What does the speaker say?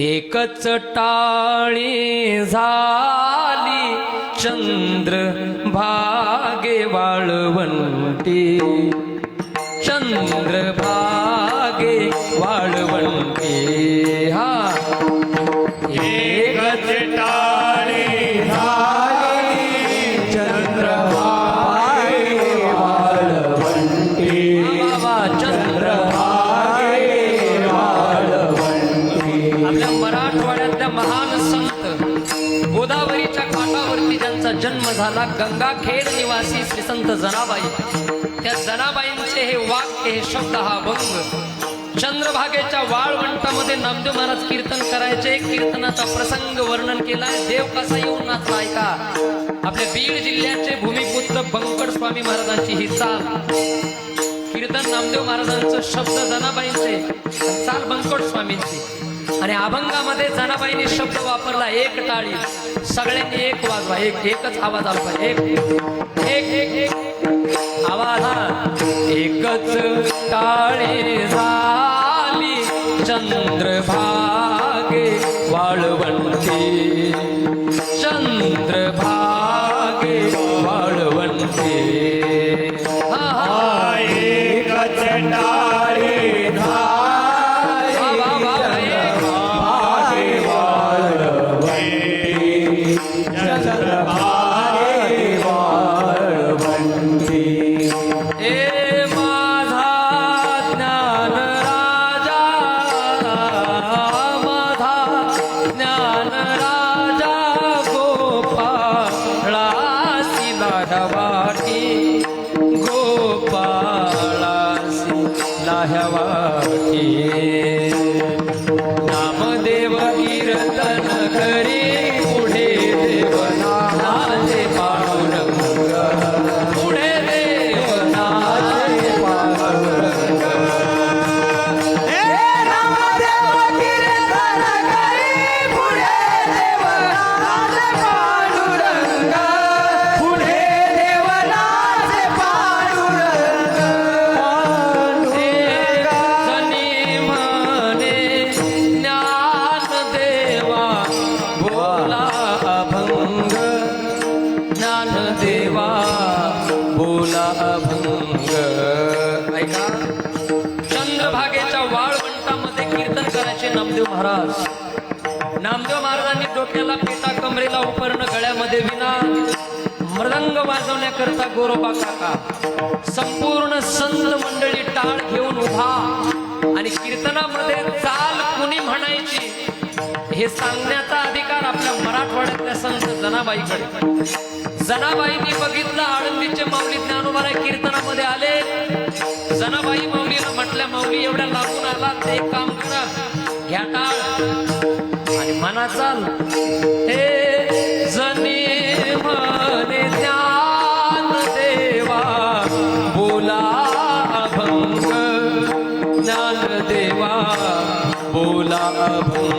एकच टाळी झाली. चंद्र भागे वाळवंटी. चंद्र भागे वाळवंटी. मराठवाड्यातल्या महान संत गोदावरीच्या काठावरती ज्यांचा जन्म झाला गंगाखेड निवासी श्री संत जनाबाई. त्या जनाबाईंचे हे वाक्य हे शब्द हा अभंग. चंद्रभागेच्या वाळवंटामध्ये नामदेव महाराज कीर्तन करायचे. कीर्तनाचा प्रसंग वर्णन केलाय. देव कसा येऊन नाचला ऐका आपल्या बीड जिल्ह्याचे भूमिपुत्र बंकट स्वामी महाराजांची ही चाल. कीर्तन नामदेव महाराजांचं शब्द जनाबाईंचे चाल बंकट स्वामींची. आणि अभंगामध्ये जनाबाईंनी शब्द वापरला एक टाळी. सगळ्यांनी एक वाजवा एक एकच आवाज आला एक एक एक एक आवाज एकच टाळी झाली चंद्रभागे वाळवंटी. चंद्रभागे वाळवंटी. हा एकच टाळी. लाहवाटी नामदेव कीर्तन करी. अंग ऐका. चंद्रभागेच्या वाळवंटामध्ये कीर्तन करायचे नामदेव महाराज. नामदेव महाराजांनी डोक्याला पेटा कमरेला उपरण गळ्यामध्ये विना. मृदंग वाजवण्याकरता गोरोबा काका. संपूर्ण संत मंडळी टाळ घेऊन उभा. आणि कीर्तनामध्ये चाल कुणी म्हणायची? हे सांगण्याचा अधिकार आपल्या मराठवाड्यातल्या संत जनाबाईकडे. जनाबाईंनी बघितलं आळंदीचे माऊली ज्ञानोबाला कीर्तनामध्ये आले. जनाबाई माऊलीला म्हटल्या माऊली एवढ्या लागून आला ते काम करा. घ्या टाळ. आणि मना चाल. हे जनी म्हणे ज्ञान देवा बोला अभंग ज्ञान देवा बोला अभंग.